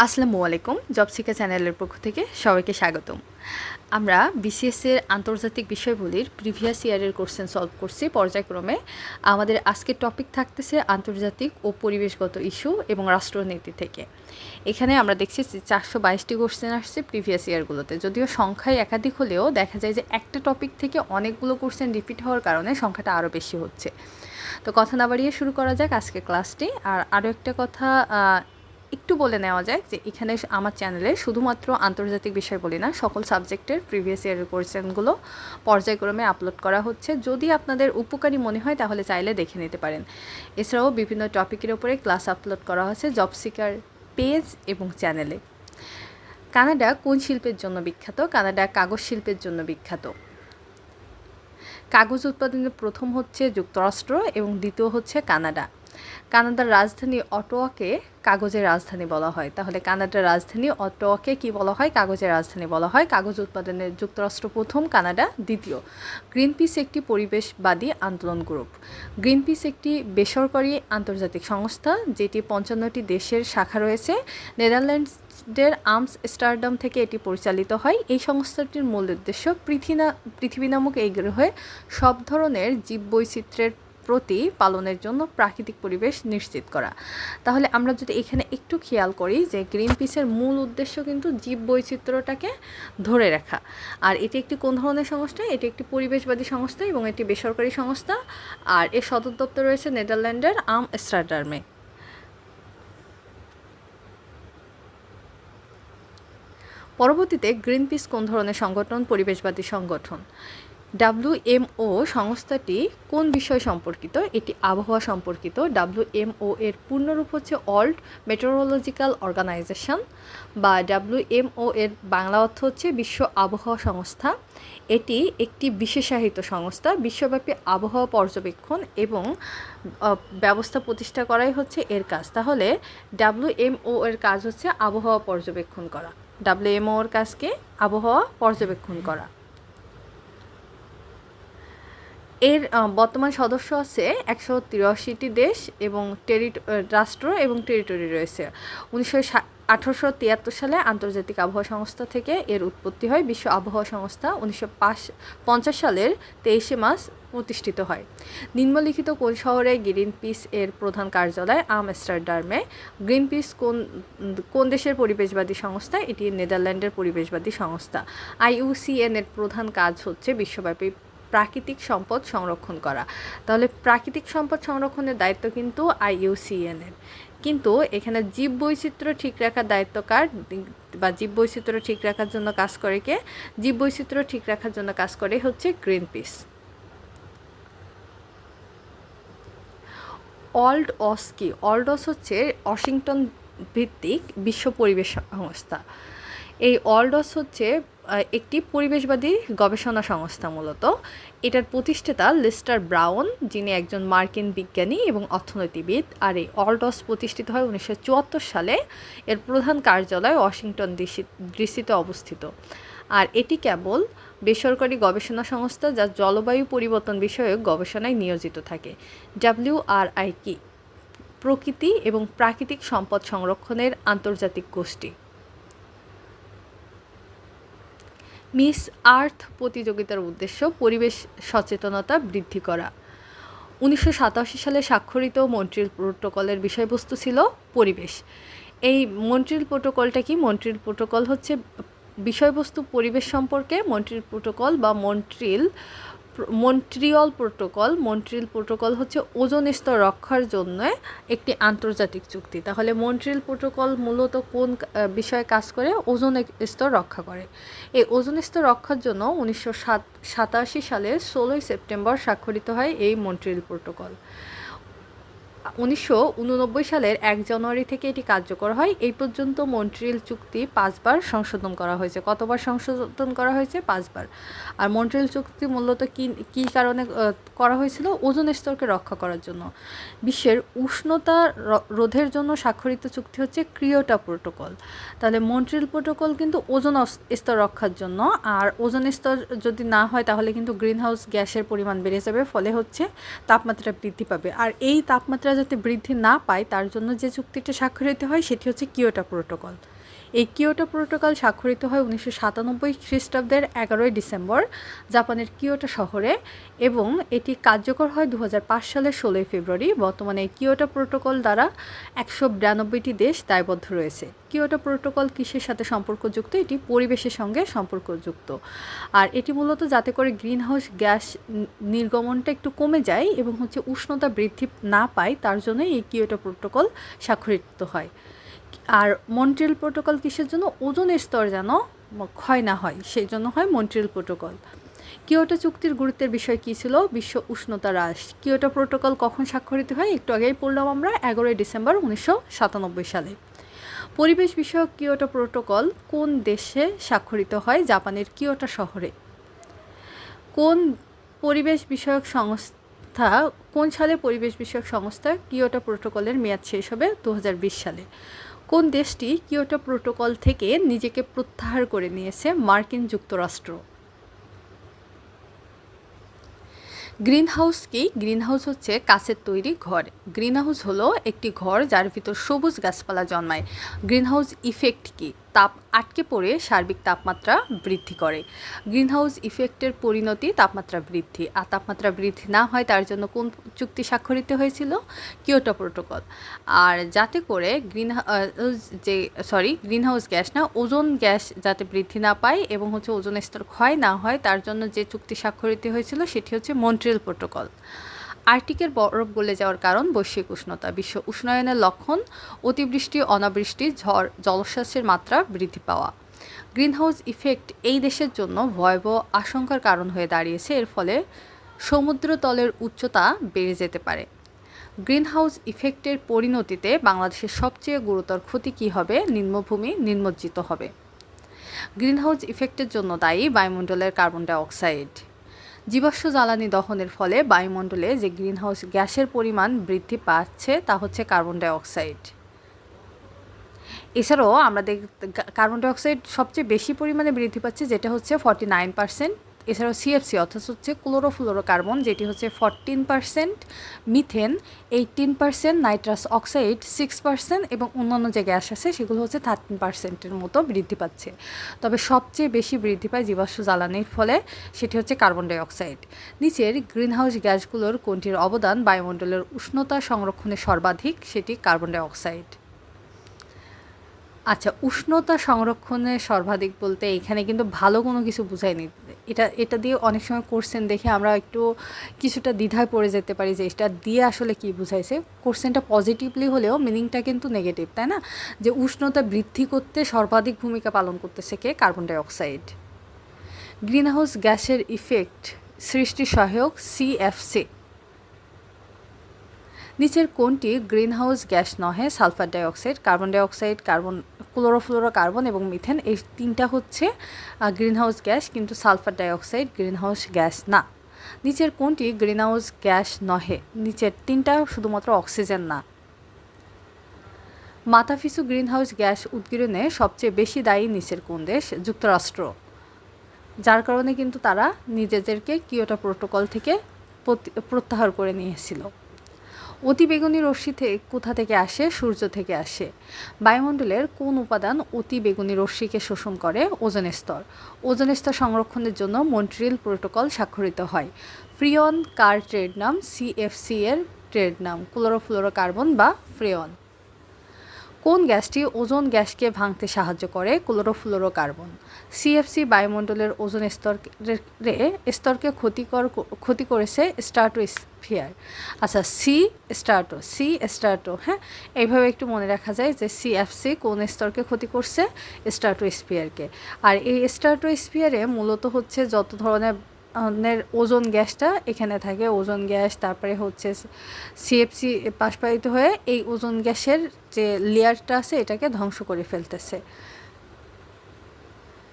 আসসালামু আলাইকুম জবসিকা চ্যানেলের পক্ষ থেকে সবাইকে স্বাগতম। আমরা বিসিএসের আন্তর্জাতিক বিষয়গুলির প্রিভিয়াস ইয়ারের কোশ্চেন সলভ করছি। পর্যায়ক্রমে আমাদের আজকের টপিক থাকতেছে আন্তর্জাতিক ও পরিবেশগত ইস্যু এবং রাষ্ট্রনীতি থেকে। এখানে আমরা দেখছি চারশো বাইশটি কোশ্চেন আসছে প্রিভিয়াস ইয়ারগুলোতে। যদিও সংখ্যায় একাধিক হলেও দেখা যায় যে একটা টপিক থেকে অনেকগুলো কোশ্চেন রিপিট হওয়ার কারণে সংখ্যাটা আরও বেশি হচ্ছে। তো কথা না বাড়িয়ে শুরু করা যাক আজকে ক্লাসটি। আর আরও একটা কথা একটু বলে নেওয়া যায় যে এখানে আমার চ্যানেলে শুধুমাত্র আন্তর্জাতিক বিষয় বলি না, সকল সাবজেক্টের প্রিভিয়াস ইয়ারের কোয়েশ্চেনগুলো পর্যায়ক্রমে আপলোড করা হচ্ছে। যদি আপনাদের উপকারী মনে হয় তাহলে চাইলে দেখে নিতে পারেন। এছাড়াও বিভিন্ন টপিকের উপরে ক্লাস আপলোড করা হচ্ছে জব সিকার পেজ এবং চ্যানেলে কানাডা কোন শিল্পের জন্য বিখ্যাত? কানাডা কাগজ শিল্পের জন্য বিখ্যাত। কাগজ উৎপাদনের প্রথম হচ্ছে যুক্তরাষ্ট্র এবং দ্বিতীয় হচ্ছে কানাডা। কানাডার রাজধানী অটোয়াকে কাগজের রাজধানী বলা হয়। তাহলে কানাডার রাজধানী অটোয়াকে কি বলা হয়? কাগজের রাজধানী বলা হয়। কাগজ উৎপাদনে যুক্তরাষ্ট্র প্রথম, কানাডা দ্বিতীয়। গ্রিনপিস একটি পরিবেশবাদী আন্দোলন গ্রুপ। গ্রিনপিস একটি বেসরকারি আন্তর্জাতিক সংস্থা, যেটি পঞ্চান্নটি দেশের শাখা রয়েছে। নেদারল্যান্ডস ডের আর্মস স্টারডাম থেকে এটি পরিচালিত হয়। এই সংস্থাটির মূল উদ্দেশ্য পৃথিবী পৃথিবী নামক এই গ্রহে সব ধরনের জীববৈচিত্র্যের প্রতি পালনের জন্য প্রাকৃতিক পরিবেশ নিশ্চিত করা। তাহলে আমরা যদি এখানে একটু খেয়াল করি যে গ্রিন পিসের মূল উদ্দেশ্য কিন্তু জীব বৈচিত্র্যটাকে ধরে রাখা। আর এটি একটি কোন ধরনের সংস্থা? এটি একটি পরিবেশবাদী সংস্থা এবং এটি বেসরকারি সংস্থা। আর এর সদর দপ্তর রয়েছে নেদারল্যান্ডের আম স্টারডার্মে পরবর্তীতে গ্রিন পিস কোন ধরনের সংগঠন? পরিবেশবাদী সংগঠন। ডাব্লিউএমও সংস্থাটি কোন বিষয় সম্পর্কিত? এটি আবহাওয়া সম্পর্কিত। ডাব্লিউএমও এর পূর্ণরূপ হচ্ছে অল্ড মেটেরোলজিক্যাল অর্গানাইজেশন বা ডাব্লিউএমও এর বাংলা অর্থ হচ্ছে বিশ্ব আবহাওয়া সংস্থা। এটি একটি বিশেষায়িত সংস্থা, বিশ্বব্যাপী আবহাওয়া পর্যবেক্ষণ এবং ব্যবস্থা প্রতিষ্ঠা করাই হচ্ছে এর কাজ। তাহলে ডাব্লিউএমও এর কাজ হচ্ছে আবহাওয়া পর্যবেক্ষণ করা। ডাব্লিউএমও এর কাজকে আবহাওয়া পর্যবেক্ষণ করা। এর বর্তমান সদস্য আছে একশো তিরাশিটি দেশ এবং টেরি রাষ্ট্র এবং টেরিটরি রয়েছে। উনিশশো আঠারোশো তিয়াত্তর সালে আন্তর্জাতিক আবহাওয়া সংস্থা থেকে এর উৎপত্তি হয়। বিশ্ব আবহাওয়া সংস্থা উনিশশো পঞ্চাশ সালের তেইশে মাস প্রতিষ্ঠিত হয়। নিম্নলিখিত কোন শহরে গ্রিন পিস এর প্রধান কার্যালয়? আমস্টারডামে গ্রিন পিস কোন কোন দেশের পরিবেশবাদী সংস্থা? এটি নেদারল্যান্ডের পরিবেশবাদী সংস্থা। আইইউসিএন এর প্রধান কাজ হচ্ছে বিশ্বব্যাপী প্রাকৃতিক সম্পদ সংরক্ষণ করা। তাহলে প্রাকৃতিক সম্পদ সংরক্ষণের দায়িত্ব কিন্তু আইইউসিএনের কিন্তু এখানে জীব বৈচিত্র্য ঠিক রাখার দায়িত্ব কার? বা জীব বৈচিত্র্য ঠিক রাখার জন্য কাজ করে কে? জীব বৈচিত্র্য ঠিক রাখার জন্য কাজ করে হচ্ছে গ্রিন পিস অল্ড অস কি অল্ড অস হচ্ছে ওয়াশিংটন ভিত্তিক বিশ্ব পরিবেশ সংস্থা। এই অল্ডস হচ্ছে একটি পরিবেশবাদী গবেষণা সংস্থা মূলত। এটার প্রতিষ্ঠাতা লিস্টার ব্রাউন, যিনি একজন মার্কিন বিজ্ঞানী এবং অর্থনীতিবিদ। আর এই অলডস প্রতিষ্ঠিত হয় উনিশশো চুয়াত্তর সালে। এর প্রধান কার্যালয় ওয়াশিংটন ডিসিতে অবস্থিত। আর এটি কেবল বেসরকারি গবেষণা সংস্থা যা জলবায়ু পরিবর্তন বিষয়ক গবেষণায় নিয়োজিত থাকে। ডাব্লিউআরআই কি, প্রকৃতি এবং প্রাকৃতিক সম্পদ সংরক্ষণের আন্তর্জাতিক গোষ্ঠী। মিস আর্থ প্রতিযোগিতার উদ্দেশ্য পরিবেশ সচেতনতা বৃদ্ধি করা। উনিশশো সাতাশি সালে স্বাক্ষরিত মন্ট্রিল প্রোটোকলের বিষয়বস্তু ছিল পরিবেশ। এই মন্ট্রিল প্রোটোকলটা কি? মন্ট্রিল প্রোটোকল হচ্ছে বিষয়বস্তু পরিবেশ সম্পর্কে মন্ট্রিল প্রোটোকল বা Montreal Montreal protocol, Montreal protocol হচ্ছে ওজন স্তর রক্ষার জন্য একটি আন্তর্জাতিক চুক্তি। তাহলে মন্ট্রিল প্রোটোকল মূলত কোন বিষয়ে কাজ করে? ওজন স্তর রক্ষা করে। এই ওজন স্তর রক্ষার জন্য উনিশশো সাতাশি সালের ষোলোই সেপ্টেম্বর স্বাক্ষরিত হয় এই মন্ট্রিল প্রোটোকল। উনিশশো উননব্বই সালের এক জানুয়ারি থেকে এটি কার্যকর হয়। এই পর্যন্ত মন্ট্রিল চুক্তি পাঁচবার সংশোধন করা হয়েছে। কতবার সংশোধন করা হয়েছে? পাঁচবার। আর মন্ট্রিল চুক্তি মূলত কী কী কারণে করা হয়েছিল? ওজন স্তরকে রক্ষা করার জন্য। বিশ্বের উষ্ণতা রোধের জন্য স্বাক্ষরিত চুক্তি হচ্ছে ক্রিয়োটা প্রোটোকল। তাহলে মন্ট্রিল প্রোটোকল কিন্তু ওজন স্তর রক্ষার জন্য। আর ওজন স্তর যদি না হয়, তাহলে কিন্তু গ্রিনহাউস গ্যাসের পরিমাণ বেড়ে যাবে। ফলে হচ্ছে তাপমাত্রা বৃদ্ধি পাবে। আর এই তাপমাত্রা তাপমাত্রা যাতে বৃদ্ধি না পায় তার জন্য যে চুক্তিটা স্বাক্ষরিত হয় সেটি হচ্ছে কিয়োটো প্রোটোকল। এই কিয়োটো প্রোটোকল স্বাক্ষরিত হয় উনিশশো সাতানব্বই খ্রিস্টাব্দের এগারোই ডিসেম্বর, জাপানের কিয়োটো শহরে, এবং এটি কার্যকর হয় দু হাজার পাঁচ সালের ষোলোই ফেব্রুয়ারি। বর্তমানে এই কিয়োটো প্রোটোকল দ্বারা একশো বিরানব্বইটি দেশ দায়বদ্ধ রয়েছে। কিয়োটো প্রোটোকল কিসের সাথে সম্পর্কযুক্ত? এটি পরিবেশের সঙ্গে সম্পর্কযুক্ত। আর এটি মূলত যাতে করে গ্রিনহাউস গ্যাস নির্গমনটা একটু কমে যায় এবং হচ্ছে উষ্ণতা বৃদ্ধি না পায়, তার জন্য এই কিয়োটো প্রোটোকল স্বাক্ষরিত হয়। আর মন্ট্রিয়াল প্রোটোকল কিসের জন্য? ওজনের স্তর যেন ক্ষয় না হয়, সেই জন্য হয় মন্ট্রিয়াল প্রোটোকল কিয়োটো চুক্তির গুরুত্বের বিষয় কী ছিল? বিশ্ব উষ্ণতা হ্রাস। কিয়োটো প্রোটোকল কখন স্বাক্ষরিত হয়? একটু আগেই পড়লাম আমরা, এগারোই ডিসেম্বর উনিশশো সাতানব্বই সালে। পরিবেশ বিষয়ক কিয়োটো প্রোটোকল কোন দেশে স্বাক্ষরিত হয়? জাপানের কিয়োটো শহরে। কোন পরিবেশ বিষয়ক সংস্থা, কোন সালে পরিবেশ বিষয়ক সংস্থা কিয়োটো প্রোটোকলের মেয়াদ শেষ হবে? দু হাজার বিশ সালে। কোন দেশটি কিয়োটো প্রোটোকল থেকে নিজেকে প্রত্যাহার করে নিয়েছে মার্কিন যুক্তরাষ্ট্র? গ্রিন হাউস কি? গ্রিন হাউস হচ্ছে কাছের তৈরি ঘর। গ্রিন হাউস হলো একটি ঘর যার ভিতর সবুজ গাছপালা জন্মায়। গ্রিন হাউস ইফেক্ট কি? তাপ আটকে পড়ে সার্বিক তাপমাত্রা বৃদ্ধি করে। গ্রিনহাউস ইফেক্টের পরিণতি তাপমাত্রা বৃদ্ধি। আর তাপমাত্রা বৃদ্ধি না হয় তার জন্য কোন চুক্তি স্বাক্ষরিত হয়েছিল? Kyoto protocol. আর যাতে করে গ্রিন যে, সরি, গ্রিনহাউস গ্যাস না, ওজোন গ্যাস যাতে বৃদ্ধি না পায় এবং হচ্ছে ওজন স্তর ক্ষয় না হয়, তার জন্য যে চুক্তি স্বাক্ষরিত হয়েছিল সেটি হচ্ছে মন্ট্রিয়াল প্রোটোকল। আর্টিকের বরফ গলে যাওয়ার কারণ বৈশ্বিক উষ্ণতা। বিশ্ব উষ্ণায়নের লক্ষণ, অতিবৃষ্টি, অনাবৃষ্টি, ঝড় জলশ্বাসের মাত্রা বৃদ্ধি পাওয়া। গ্রিনহাউস ইফেক্ট এই দেশের জন্য ভয়াবহ আশঙ্কার কারণ হয়ে দাঁড়িয়েছে। এর ফলে সমুদ্রতলের উচ্চতা বেড়ে যেতে পারে। গ্রিনহাউস ইফেক্টের পরিণতিতে বাংলাদেশের সবচেয়ে গুরুতর ক্ষতি কী হবে? নিম্নভূমি নির্মজ্জিত হবে। গ্রিনহাউস ইফেক্টের জন্য দায়ী বায়ুমণ্ডলের কার্বন ডাইঅক্সাইড। জীবাশ্ম জ্বালানি দহনের ফলে বায়ুমণ্ডলে যে গ্রিনহাউস গ্যাসের পরিমাণ বৃদ্ধি পাচ্ছে, তা হচ্ছে কার্বন ডাইঅক্সাইড এছাড়াও আমরা দেখ কার্বন ডাইঅক্সাইড সবচেয়ে বেশি পরিমাণে বৃদ্ধি পাচ্ছে, যেটা হচ্ছে ফর্টি নাইন পার্সেন্ট এছাড়াও সিএফসি অর্থাৎ হচ্ছে কার্বন যেটি হচ্ছে fourteen percent methane eighteen percent nitrous oxide six percent এবং অন্যান্য যে গ্যাস আছে, সেগুলো হচ্ছে থার্টিন পার্সেন্টের মতো বৃদ্ধি পাচ্ছে। তবে সবচেয়ে বেশি বৃদ্ধি পায় জীবাশ্ম জ্বালানির ফলে, সেটি হচ্ছে কার্বন ডাইঅক্সাইড নিচের গ্রিনহাউস গ্যাসগুলোর কোনটির অবদান বায়ুমণ্ডলের উষ্ণতা সংরক্ষণে সর্বাধিক, সেটি কার্বন ডাইঅক্সাইড আচ্ছা উষ্ণতা সংরক্ষণে সর্বাধিক বলতে এখানে কিন্তু ভালো কোনো কিছু বুঝায়নি এটা এটা দিয়ে অনেক সময় কোশ্চেন দেখে আমরা একটু কিছুটা দ্বিধায় পড়ে যেতে পারি যে এটা দিয়ে আসলে কি বুঝাইছে। কোশ্চেনটা পজিটিভলি হলেও মিনিংটা কিন্তু নেগেটিভ তাই না? যে উষ্ণতা বৃদ্ধি করতে সর্বাধিক ভূমিকা পালন করতেছে কে? কার্বন ডাইঅক্সাইড গ্রিনহাউস গ্যাসের ইফেক্ট সৃষ্টি সহায়ক সিএফসি নিচের কোনটি গ্রিনহাউস গ্যাস নহে sulphur dioxide carbon dioxide carbon chlorofluorocarbon এবং মিথেন, এই তিনটা হচ্ছে গ্রিনহাউস গ্যাস কিন্তু সালফার ডাইঅক্সাইড, গ্রিনহাউস গ্যাস না। নিচের কোনটি গ্রিনহাউস গ্যাস নহে? নিচের তিনটা শুধুমাত্র অক্সিজেন না। মাথাফিসু গ্রিনহাউস গ্যাস উদ্গীরণে সবচেয়ে বেশি দায়ী নিচের কোন দেশ? যুক্তরাষ্ট্র। যার কারণে কিন্তু তারা নিজেদেরকে কিয়োটা প্রোটোকল থেকে প্রত্যাহার করে নিয়েছিল। অতি বেগুনি রশ্মি থেকে কোথা থেকে আসে? সূর্য থেকে আসে। বায়ুমণ্ডলের কোন উপাদান অতি বেগুনি রশ্মিকে শোষণ করে? ওজন স্তর। ওজন স্তর সংরক্ষণের জন্য মন্ট্রিল প্রোটোকল স্বাক্ষরিত হয়। ফ্রিয়ন কার ট্রেড নাম সিএফসি এর ট্রেড নাম, ক্লোরোফ্লোরোকার্বন বা ফ্রিয়ন। কোন গ্যাসটি ওজোন গ্যাসকে ভাঙতে সাহায্য করে? কার্বন সিএফসি বায়ুমণ্ডলের ওজোন স্তর স্তরকে ক্ষতিকর ক্ষতি করেছে স্টার্টোস্ফিয়ার আচ্ছা সি স্টার্টো সি স্টার্টো হ্যাঁ? এইভাবে একটু মনে রাখা যায় যে সিএফসি কোন স্তরকে ক্ষতি করছে? স্টার্টোস্ফিয়ারকে আর এই স্টার্টোস্ফিয়ারে মূলত হচ্ছে যত ধরনের ওজন গ্যাসটা এখানে থাকে, ওজন গ্যাস, তারপরে হচ্ছে সিএফসি পাশপায়িত হয়ে এই ওজন গ্যাসের যে লেয়ারটা আছে, এটাকে ধ্বংস করে ফেলতেছে।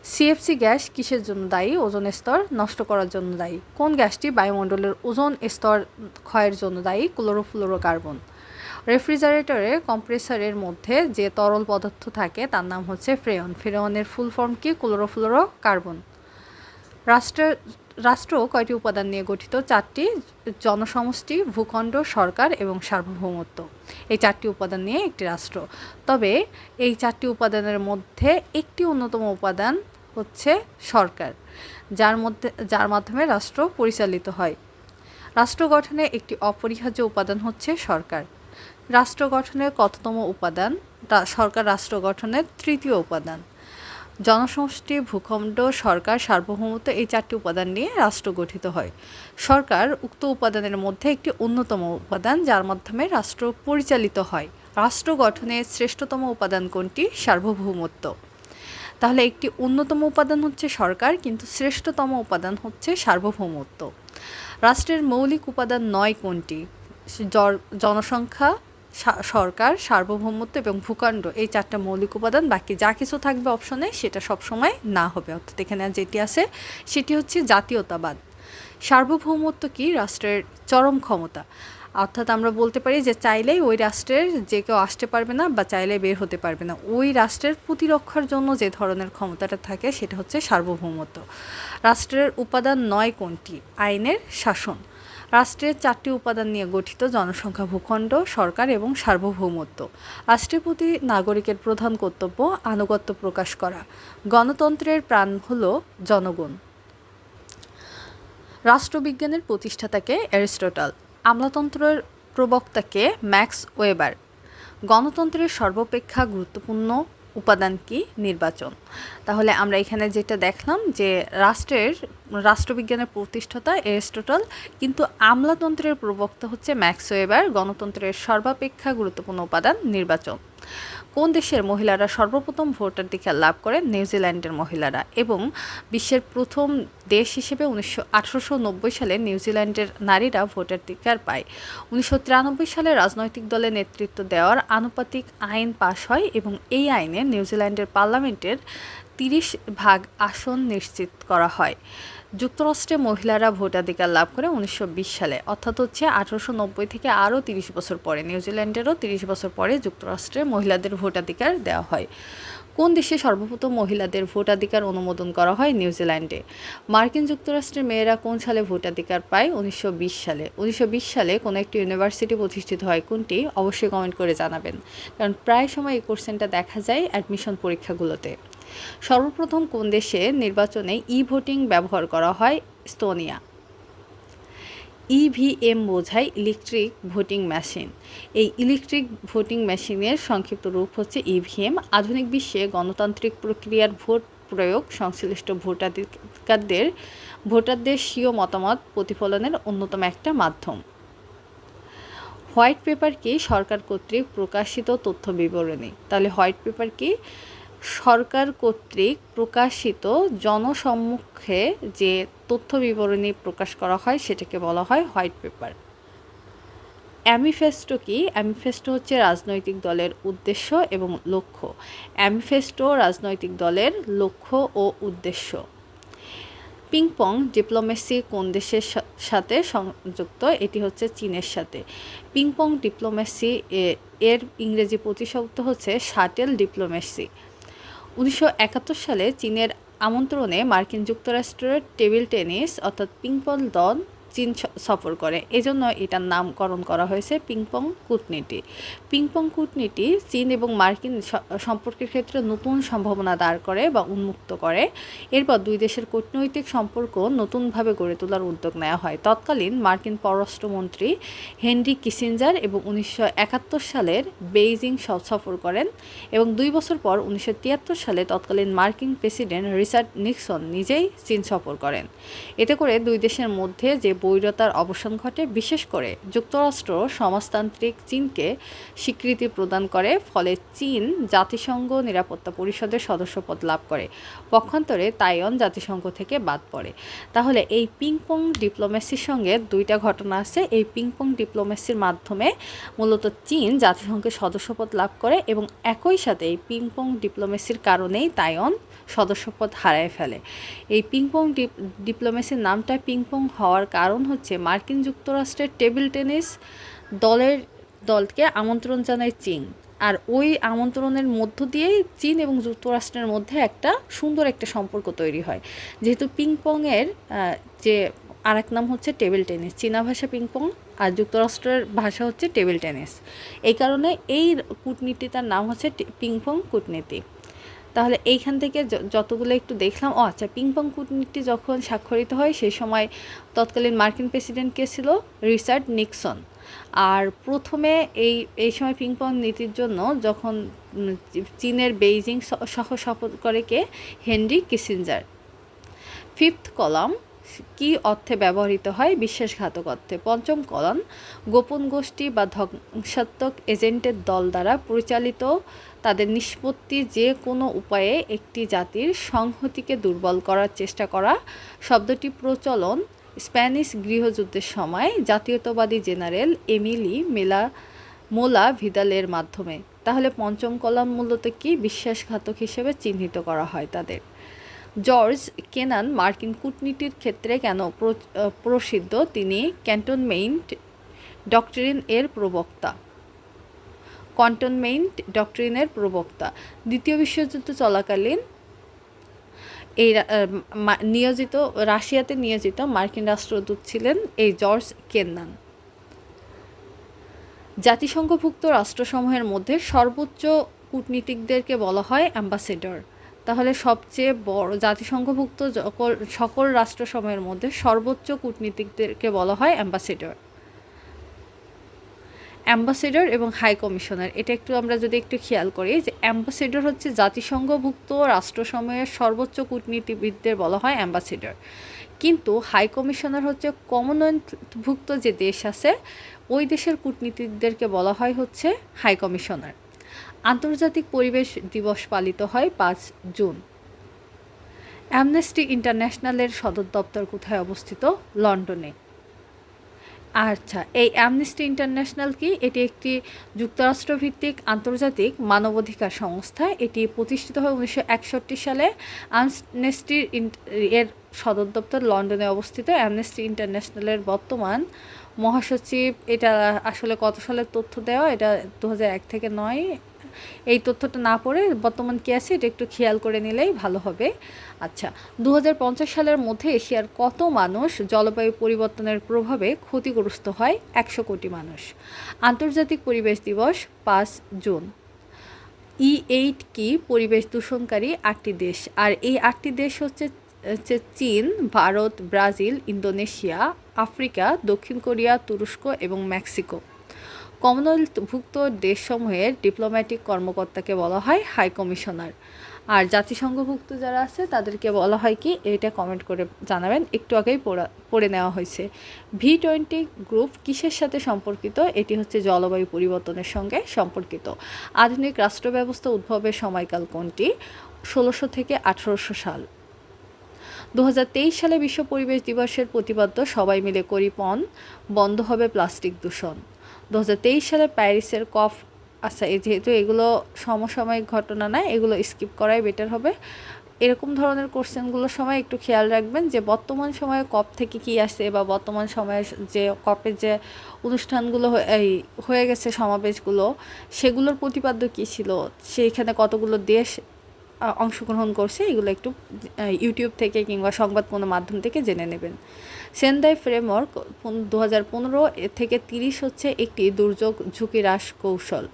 সিএফসি গ্যাস কিসের জন্য দায়ী? ওজন স্তর নষ্ট করার জন্য দায়ী। কোন গ্যাসটি বায়ুমণ্ডলের ওজন স্তর ক্ষয়ের জন্য দায়ী? কার্বন রেফ্রিজারেটরে, কম্প্রেসারের মধ্যে যে তরল পদার্থ থাকে, তার নাম হচ্ছে ফ্রেয়ন। ফ্রেয়নের ফুল ফর্ম কি? ক্লোরোফ্লোরো কার্বন রাষ্ট্রের রাষ্ট্র কয়টি উপাদান নিয়ে গঠিত? চারটি, জনসমষ্টি, ভূখণ্ড, সরকার এবং সার্বভৌমত্ব। এই চারটি উপাদান নিয়ে একটি রাষ্ট্র। তবে এই চারটি উপাদানের মধ্যে একটি অন্যতম উপাদান হচ্ছে সরকার, যার মধ্যে, যার মাধ্যমে রাষ্ট্র পরিচালিত হয়। রাষ্ট্র গঠনে একটি অপরিহার্য উপাদান হচ্ছে সরকার। রাষ্ট্র গঠনের কততম উপাদান? সরকার রাষ্ট্র গঠনের তৃতীয় উপাদান। জনসমষ্টি ভূখণ্ড সরকার সার্বভৌমত্ব এই চারটি উপাদান নিয়ে রাষ্ট্র গঠিত হয়। সরকার উক্ত উপাদানের মধ্যে একটি অন্যতম উপাদান যার মাধ্যমে রাষ্ট্র পরিচালিত হয়। রাষ্ট্র গঠনের শ্রেষ্ঠতম উপাদান কোনটি? সার্বভৌমত্ব। তাহলে একটি অন্যতম উপাদান হচ্ছে সরকার, কিন্তু শ্রেষ্ঠতম উপাদান হচ্ছে সার্বভৌমত্ব। রাষ্ট্রের মৌলিক উপাদান নয় কোনটি? জনসংখ্যা সরকার, সার্বভৌমত্ব এবং ভূখণ্ড এই চারটা মৌলিক উপাদান, বাকি যা কিছু থাকবে অপশনে সেটা সবসময় না হবে। অর্থাৎ এখানে যেটি আছে সেটি হচ্ছে জাতীয়তাবাদ। সার্বভৌমত্ব কি? রাষ্ট্রের চরম ক্ষমতা। অর্থাৎ আমরা বলতে পারি যে চাইলেই ওই রাষ্ট্রের যে কেউ আসতে পারবে না বা চাইলে বের হতে পারবে না। ওই রাষ্ট্রের প্রতিরক্ষার জন্য যে ধরনের ক্ষমতাটা থাকে সেটা হচ্ছে সার্বভৌমত্ব। রাষ্ট্রের উপাদান নয় কোনটি? আইনের শাসন। রাষ্ট্রের চারটি উপাদান নিয়ে গঠিত জনসংখ্যা ভূখণ্ড, সরকার এবং সার্বভৌমত্ব। রাষ্ট্রের প্রতি নাগরিকের প্রধান কর্তব্য আনুগত্য প্রকাশ করা। গণতন্ত্রের প্রাণ হল জনগণ। রাষ্ট্রবিজ্ঞানের প্রতিষ্ঠাতাকে অ্যারিস্টটল। আমলাতন্ত্রের প্রবক্তাকে ম্যাক্স ওয়েবার। গণতন্ত্রের সর্বাপেক্ষা গুরুত্বপূর্ণ উপাদান কি? নির্বাচন। তাহলে আমরা এখানে যেটা দেখলাম যে রাষ্ট্রের, রাষ্ট্রবিজ্ঞানের প্রতিষ্ঠাতা এরিস্টটল কিন্তু আমলাতন্ত্রের প্রবক্তা হচ্ছে ম্যাক্স ওয়েবার গণতন্ত্রের সর্বাপেক্ষা গুরুত্বপূর্ণ উপাদান নির্বাচন। কোন দেশের মহিলারা সর্বপ্রথম ভোটাধিকার লাভ করেন? নিউজিল্যান্ডের মহিলারা। এবং বিশ্বের প্রথম দেশ হিসেবে উনিশশো সালে নিউজিল্যান্ডের নারীরা ভোটাধিকার পায়। উনিশশো তিরানব্বই সালে রাজনৈতিক দলে নেতৃত্ব দেওয়ার আনুপাতিক আইন পাশ হয় এবং এই আইনে নিউজিল্যান্ডের পার্লামেন্টের তিরিশ ভাগ আসন নিশ্চিত করা হয়। যুক্তরাষ্ট্রে মহিলারা ভোটাধিকার লাভ করে উনিশশো বিশ সালে। অর্থাৎ হচ্ছে আঠারোশো নব্বই থেকে আরও তিরিশ বছর পরে, নিউজিল্যান্ডেরও তিরিশ বছর পরে যুক্তরাষ্ট্রে মহিলাদের ভোটাধিকার দেওয়া হয়। কোন দেশে সর্বপ্রথম মহিলাদের ভোটাধিকার অনুমোদন করা হয়? নিউজিল্যান্ডে। মার্কিন যুক্তরাষ্ট্রের মেয়েরা কোন সালে ভোটাধিকার পায়? উনিশশো বিশ সালে। উনিশশো বিশ সালে কোনো একটি ইউনিভার্সিটি প্রতিষ্ঠিত হয় কোনটি? অবশ্যই কমেন্ট করে জানাবেন। কারণ প্রায় সময় এই কোশ্চেনটা দেখা যায় অ্যাডমিশন পরীক্ষাগুলোতে। সর্বপ্রথম কোন দেশে নির্বাচনে ই ভোটিং ব্যবহার করা হয়? স্তোনিয়া ইভিএম বোঝায় ইলেকট্রিক ভোটিং মেশিন এই ইলেকট্রিক ভোটিং মেশিনের সংক্ষিপ্ত রূপ হচ্ছে ইভিএম আধুনিক বিশ্বে গণতান্ত্রিক প্রক্রিয়ার ভোট প্রয়োগ, সংশ্লিষ্ট ভোটাধিকারদের, ভোটারদের স্বীয় মতামত প্রতিফলনের অন্যতম একটা মাধ্যম। হোয়াইট পেপার কি সরকার কর্তৃক প্রকাশিত তথ্য বিবরণী? তাহলে হোয়াইট পেপার কি সরকার কর্তৃক প্রকাশিত জনসম্মুখে যে তথ্য বিবরণী প্রকাশ করা হয়, সেটাকে বলা হয় হোয়াইট পেপার। অ্যামিফেস্টো কি? অ্যামিফেস্টো হচ্ছে রাজনৈতিক দলের উদ্দেশ্য এবং লক্ষ্য। অ্যামিফেস্টো রাজনৈতিক দলের লক্ষ্য ও উদ্দেশ্য। পিংপং ডিপ্লোমেসি কোন দেশের সাথে সংযুক্ত? এটি হচ্ছে চীনের সাথে। পিংপং ডিপ্লোমেসি এর ইংরেজি প্রতিশব্দ হচ্ছে শাটেল ডিপ্লোমেসি। উনিশশো একাত্তর সালে চীনের আমন্ত্রণে মার্কিন যুক্তরাষ্ট্রের টেবিল টেনিস অর্থাৎ পিংপল দল চীন সফর করে। এজন্য এটার নামকরণ করা হয়েছে পিংপং কূটনীতি। পিংপং কূটনীতি চীন এবং মার্কিন সম্পর্কের ক্ষেত্রে নতুন সম্ভাবনা দাঁড় করে বা উন্মুক্ত করে। এরপর দুই দেশের কূটনৈতিক সম্পর্ক নতুনভাবে গড়ে তোলার উদ্যোগ নেওয়া হয়। তৎকালীন মার্কিন পররাষ্ট্রমন্ত্রী হেনরি কিসিঞ্জার এবং উনিশশো একাত্তর সালের বেইজিং সফর করেন এবং দুই বছর পর উনিশশো তিয়াত্তর সালে তৎকালীন মার্কিন প্রেসিডেন্ট রিচার্ড নিক্সন নিজেই চীন সফর করেন। এতে করে দুই দেশের মধ্যে যে বৈরতার অবসান ঘটে, বিশেষ করে যুক্তরাষ্ট্র সমাজতান্ত্রিক চীনকে স্বীকৃতি প্রদান করে, ফলে চীন জাতিসংঘ নিরাপত্তা পরিষদের সদস্যপদ লাভ করে। পক্ষান্তরে তাইওয়ান জাতিসংঘ থেকে বাদ পড়ে। তাহলে এই পিংপং ডিপ্লোমেসির সঙ্গে দুইটা ঘটনা আছে। এই পিংপং ডিপ্লোমেসির মাধ্যমে মূলত চীন জাতিসংঘের সদস্যপদ লাভ করে এবং একই সাথে এই পিংপং ডিপ্লোমেসির কারণেই তাইওয়ান সদস্যপদ হারায় ফেলে। এই পিংপং ডিপ ডিপ্লোমেসির নামটা পিংপং হওয়ার কারণ হচ্ছে মার্কিন যুক্তরাষ্ট্রের টেবিল টেনিস দলের দলকে আমন্ত্রণ জানায় চীন। আর ওই আমন্ত্রণের মধ্য দিয়েই চীন এবং যুক্তরাষ্ট্রের মধ্যে একটা সুন্দর একটা সম্পর্ক তৈরি হয়। যেহেতু পিংপংয়ের যে আর এক নাম হচ্ছে টেবিল টেনিস চীনা ভাষা পিংপং আর যুক্তরাষ্ট্রের ভাষা হচ্ছে টেবিল টেনিস এই কারণে এই কূটনীতিটার নাম হচ্ছে পিংপং কূটনীতি। তাহলে এইখান থেকে যতগুলো একটু দেখলাম, ও আচ্ছা পিংপং কূটনীতি যখন স্বাক্ষরিত হয় সেই সময় তৎকালীন মার্কিন প্রেসিডেন্ট কে ছিল? Richard Nixon. আর প্রথমে এই এই সময় পিংপং নীতির জন্য যখন চীনের বেইজিং সহ শপথ করে কে? Henry Kissinger. ফিফথ কলাম কি অর্থে ব্যবহৃত হয়? বিশ্বাসঘাতক অর্থে পঞ্চম কলম, গোপন গোষ্ঠী বা ধ্বংসাত্মক এজেন্টের দল দ্বারা পরিচালিত তাদের নিষ্পত্তি যে কোনো উপায়ে একটি জাতির সংহতিকে দুর্বল করার চেষ্টা করা। শব্দটি প্রচলন স্প্যানিশ গৃহযুদ্ধের সময় জাতীয়তাবাদী জেনারেল এমিলি মেলা, মোলা ভিদালের মাধ্যমে। তাহলে পঞ্চম কলাম মূলত কি? বিশ্বাসঘাতক হিসেবে চিহ্নিত করা হয় তাদের। জর্জ কেনান মার্কিন কূটনীতির ক্ষেত্রে কেন প্রসিদ্ধ? তিনি ক্যান্টনমেন্ট ডক্টরিন এর প্রবক্তা। কন্টনমেন্ট ডক্টরিনের প্রবক্তা। দ্বিতীয় বিশ্বযুদ্ধ চলাকালীন এই নিয়োজিত, রাশিয়াতে নিয়োজিত মার্কিন রাষ্ট্রদূত ছিলেন এই জর্জ কেন্নান জাতিসংঘভুক্ত রাষ্ট্রসমূহের মধ্যে সর্বোচ্চ কূটনীতিকদেরকে বলা হয় অ্যাম্বাসেডর। তাহলে সবচেয়ে বড় জাতিসংঘভুক্ত সকল সকল রাষ্ট্রসমূহের মধ্যে সর্বোচ্চ কূটনীতিকদেরকে বলা হয় অ্যাম্বাসেডর। অ্যাম্বাসেডর এবং হাই কমিশনার, এটা একটু আমরা যদি একটু খেয়াল করি যে অ্যাম্বাসেডর হচ্ছে জাতিসংঘভুক্ত রাষ্ট্রসমূহের সর্বোচ্চ কূটনীতিবিদদের বলা হয় অ্যাম্বাসেডর। কিন্তু হাই কমিশনার হচ্ছে কমনওয়েলথভুক্ত যে দেশ আছে, ওই দেশের কূটনীতিকদেরকে বলা হয় হচ্ছে হাই কমিশনার। আন্তর্জাতিক পরিবেশ দিবস পালিত হয় পাঁচ জুন। অ্যামনেস্টি ইন্টারন্যাশনালের সদর দপ্তর কোথায় অবস্থিত? লন্ডনে। আচ্ছা এই অ্যামনেস্টি ইন্টারন্যাশনাল কি? এটি একটি যুক্তরাষ্ট্রভিত্তিক আন্তর্জাতিক মানবাধিকার সংস্থা। এটি প্রতিষ্ঠিত হয় উনিশশো একষট্টি সালে। অ্যামনেস্টির এর সদর দপ্তর লন্ডনে অবস্থিত। অ্যামনেস্টি ইন্টারন্যাশনালের বর্তমান মহাসচিব, এটা আসলে কত সালের তথ্য দেওয়া? এটা দু এক থেকে নয়। এই তথ্যটা না পড়ে বর্তমান কী আছে এটা একটু খেয়াল করে নিলেই ভালো হবে। আচ্ছা দু হাজার পঞ্চাশ সালের মধ্যে এশিয়ার কত মানুষ জলবায়ু পরিবর্তনের প্রভাবে ক্ষতিগ্রস্ত হয়? একশো কোটি মানুষ। আন্তর্জাতিক পরিবেশ দিবস পাঁচ জুন। ই এইট কি পরিবেশ দূষণকারী আটটি দেশ? আর এই আটটি দেশ হচ্ছে হচ্ছে চীন, ভারত, ব্রাজিল, ইন্দোনেশিয়া, আফ্রিকা, দক্ষিণ কোরিয়া, তুরস্ক এবং মেক্সিকো। কমনওয়েলথভুক্ত দেশসমূহের ডিপ্লোম্যাটিক কর্মকর্তাকে বলা হয় হাই কমিশনার। আর জাতিসংঘভুক্ত যারা আছে, তাদেরকে বলা হয় কি, এটা কমেন্ট করে জানাবেন। একটু আগেই পড়া, পড়ে নেওয়া হয়েছে। ভি টোয়েন্টি গ্রুপ কিসের সাথে সম্পর্কিত? এটি হচ্ছে জলবায়ু পরিবর্তনের সঙ্গে সম্পর্কিত। আধুনিক রাষ্ট্র ব্যবস্থা উদ্ভবের সময়কাল কোনটি? ষোলোশো থেকে আঠারোশো সাল। দু হাজার তেইশ সালে বিশ্ব পরিবেশ দিবসের প্রতিপাদ্য সবাই মিলে করি পণ, বন্ধ হবে প্লাস্টিক দূষণ। দু হাজার তেইশ সালে প্যারিসের কফ আচ্ছা যেহেতু এগুলো সমসাময়িক ঘটনা না, এগুলো স্কিপ করাই বেটার হবে। এরকম ধরনের কোশ্চেনগুলোর সময় একটু খেয়াল রাখবেন যে বর্তমান সময়ে কপ থেকে কি আসে বা বর্তমান সময়ে যে কপের যে অনুষ্ঠানগুলো এই হয়ে গেছে সমাবেশগুলো, সেগুলোর প্রতিপাদ্য কী ছিল? সেইখানে কতগুলো দেশ অংশগ্রহণ করছে, এগুলো একটু ইউটিউব থেকে কিংবা সংবাদ কোনো মাধ্যম থেকে জেনে নেবেন। সেন্দাই ফ্রেমওয়ার্ক দু হাজার পনেরো থেকে তিরিশ হচ্ছে একটি দুর্যোগ ঝুঁকি হ্রাস কৌশল।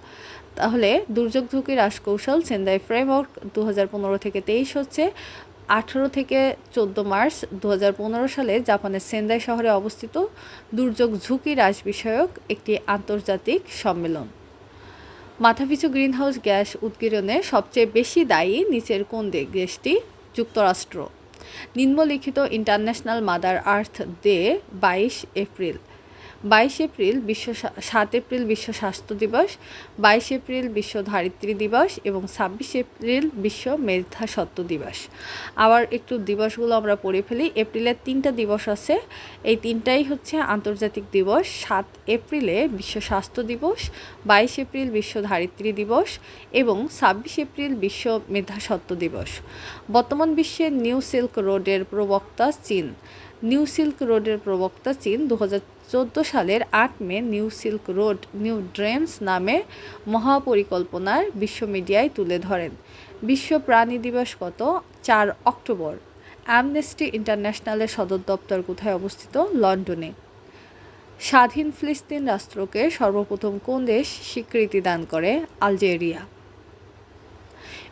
তাহলে দুর্যোগ ঝুঁকি হ্রাস কৌশল সেন্দাই ফ্রেমওয়ার্ক দু হাজার পনেরো থেকে তেইশ হচ্ছে, আঠেরো থেকে চোদ্দ মার্চ দু হাজার পনেরো সালে জাপানের সেন্দাই শহরে অবস্থিত দুর্যোগ ঝুঁকি হ্রাস বিষয়ক একটি আন্তর্জাতিক সম্মেলন। মাথাপিছু গ্রিনহাউস গ্যাস উৎগীরণে সবচেয়ে বেশি দায়ী নিচের কোন দেশটি? যুক্তরাষ্ট্র। নিম্নলিখিত ইন্টারন্যাশনাল মাদার আর্থ ডে, বাইশ এপ্রিল। বাইশ এপ্রিল বিশ্ব সাত এপ্রিল বিশ্ব স্বাস্থ্য দিবস, বাইশ এপ্রিল বিশ্ব ধারিত্রী দিবস এবং ছাব্বিশ এপ্রিল বিশ্ব মেধা সত্ত্ব দিবস। আবার একটু দিবসগুলো আমরা পড়ে ফেলি। এপ্রিলের তিনটা দিবস আছে। এই তিনটাই হচ্ছে আন্তর্জাতিক দিবস। সাত এপ্রিলে বিশ্ব স্বাস্থ্য দিবস, বাইশ এপ্রিল বিশ্ব ধারিত্রী দিবস এবং ছাব্বিশ এপ্রিল বিশ্ব মেধা সত্ত্ব দিবস। বর্তমান বিশ্বে নিউ সিল্ক রোডের প্রবক্তা চীন। নিউ সিল্ক রোডের প্রবক্তা চীন দু সালের আট May new silk road, new dreams নামে মহাপরিকল্পনার বিশ্ব মিডিয়ায় তুলে ধরেন। বিশ্ব প্রাণী দিবস গত চার অক্টোবর। অ্যামনেস্টি ইন্টারন্যাশনালের সদর দপ্তর কোথায় অবস্থিত? লন্ডনে। স্বাধীন ফিলিস্তিন রাষ্ট্রকে সর্বপ্রথম কোন দেশ স্বীকৃতি দান করে? আলজেরিয়া।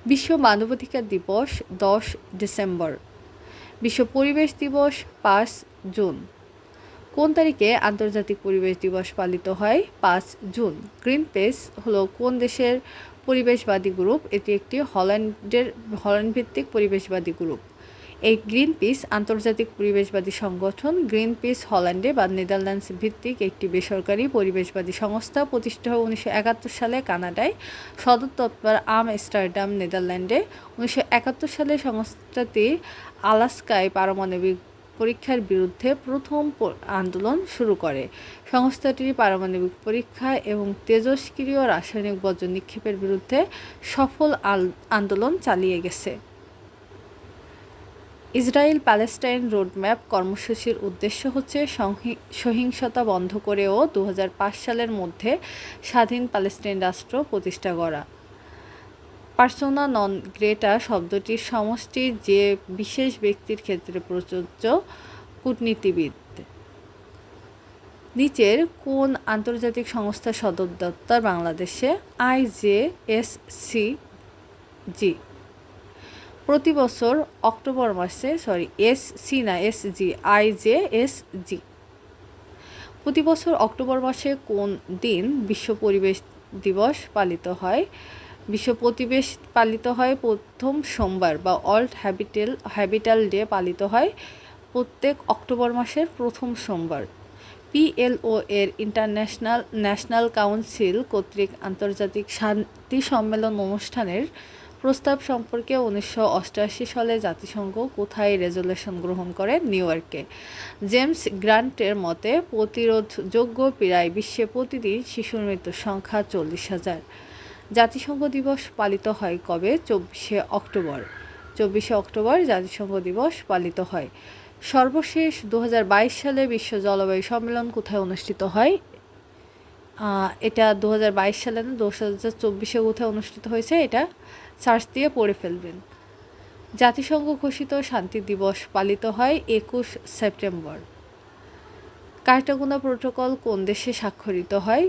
বিশ্ব মানবাধিকার দিবস দশ ডিসেম্বর। বিশ্ব পরিবেশ দিবস পাঁচ জুন। কোন তারিখে আন্তর্জাতিক পরিবেশ দিবস পালিত হয়? পাঁচ জুন। গ্রিন পেস হলো কোন দেশের পরিবেশবাদী গ্রুপ? এটি একটি হল্যান্ডের হল্যান্ড ভিত্তিক পরিবেশবাদী গ্রুপ। এই গ্রিন পিস আন্তর্জাতিক পরিবেশবাদী সংগঠন গ্রিন পিস হল্যান্ডে বা নেদারল্যান্ডস ভিত্তিক একটি বেসরকারি পরিবেশবাদী সংস্থা প্রতিষ্ঠা হয় উনিশশো একাত্তর সালে কানাডায়। সদর তৎপর আম স্টারডাম নেদারল্যান্ডে। উনিশশো একাত্তর সালে সংস্থাটি আলাস্কায় পারমাণবিক পরীক্ষার বিরুদ্ধে প্রথম আন্দোলন শুরু করে। সংস্থাটির পারমাণবিক পরীক্ষা এবং তেজস্ক্রিয় রাসায়নিক বর্জ্য নিক্ষেপের বিরুদ্ধে সফল আন্দোলন চালিয়ে গেছে। ইসরায়েল প্যালেস্টাইন রোডম্যাপ কর্মসূচির উদ্দেশ্য হচ্ছে সহিংসতা বন্ধ করেও দু হাজার পাঁচ সালের মধ্যে স্বাধীন প্যালেস্টাইন রাষ্ট্র প্রতিষ্ঠা করা। পার্সোনা নন গ্রেটা শব্দটির সমষ্টি যে বিশেষ ব্যক্তির ক্ষেত্রে প্রযোজ্য কূটনীতিবিদ। নিচের কোন আন্তর্জাতিক সংস্থার সদর দপ্তর বাংলাদেশে? আইজেএসসি জি। প্রতি বছর অক্টোবর মাসে, সরি, এস সি না, S G, I J S G. প্রতি বছর অক্টোবর মাসে কোন দিন বিশ্ব পরিবেশ দিবস পালিত হয়? বিশ্ব পরিবেশ পালিত হয় প্রথম সোমবার বা অল্ড হ্যাবিটেল হ্যাবিটাল ডে পালিত হয় প্রত্যেক অক্টোবর মাসের প্রথম সোমবার। পিএলও এর ইন্টারন্যাশনাল ন্যাশনাল কাউন্সিল কর্তৃক আন্তর্জাতিক শান্তি সম্মেলন অনুষ্ঠানের প্রস্তাব সম্পর্কে উনিশশো অষ্টআশি সালে জাতিসংঘ কোথায় রেজলিউশন গ্রহণ করে? নিউ ইয়র্কে জেমস গ্রান্টের মতে, প্রতিরোধযোগ্য প্রায় বিশ্বে প্রতিদিন শিশুর মৃত্যুর সংখ্যা চল্লিশ হাজার। জাতিসংঘ দিবস পালিত হয় কবে? চব্বিশে অক্টোবর। চব্বিশে অক্টোবর জাতিসংঘ দিবস পালিত হয়। সর্বশেষ দু হাজার বাইশ সালে বিশ্ব জলবায়ু সম্মেলন কোথায় অনুষ্ঠিত হয়? এটা দু হাজার বাইশ সালে না দু হাজার চব্বিশে কোথায় অনুষ্ঠিত হয়েছে এটা? সার্চ দিয়ে পড়ে ফেলবেন। জাতিসংঘ ঘোষিত শান্তি দিবস পালিত হয় একুশ সেপ্টেম্বর। কার্টাগুনা প্রোটোকল কোন দেশে স্বাক্ষরিত হয়?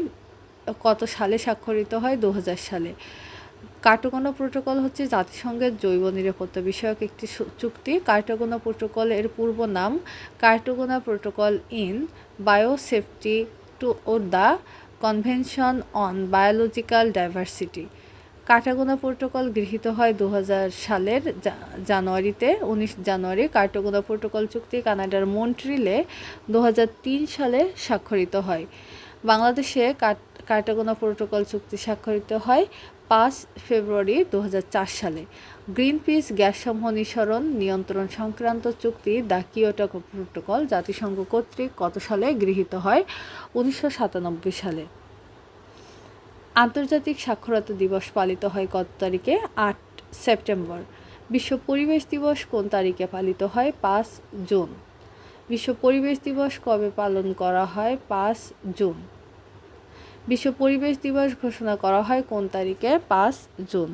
কত সালে স্বাক্ষরিত হয়? দু হাজার সালে। কার্টাগোনা প্রোটোকল হচ্ছে জাতিসংঘের জৈব নিরাপত্তা বিষয়ক একটি চুক্তি। কার্টাগোনা প্রোটোকল এর পূর্ব নাম Cartagena protocol in biosafety to O the convention on biological diversity. Cartagena protocol গৃহীত হয় দু হাজার সালের জানুয়ারিতে। উনিশ জানুয়ারি কার্টাগোনা প্রোটোকল চুক্তি কানাডার মন্ট্রিলে দু হাজার তিন সালে স্বাক্ষরিত হয়। বাংলাদেশে কাট- কার্টাগোনা প্রোটোকল চুক্তি স্বাক্ষরিত হয় পাঁচ ফেব্রুয়ারি দু হাজার চার সালে। গ্রিন পিস গ্যাস সমূহ নিঃসরণ নিয়ন্ত্রণ সংক্রান্ত চুক্তি দ্য কিয়োটো প্রোটোকল জাতিসংঘ কর্তৃক কত সালে গৃহীত হয়? উনিশশো সাতানব্বই সালে। আন্তর্জাতিক সাক্ষরতা দিবস পালিত হয় কত তারিখে? আট সেপ্টেম্বর। বিশ্ব পরিবেশ দিবস কোন তারিখে পালিত হয়? পাঁচ জুন। বিশ্ব পরিবেশ দিবস কবে পালন করা হয়? পাঁচ জুন। বিশ্ব পরিবেশ দিবস ঘোষণা করা হয় কোন তারিখে পাঁচ জুন।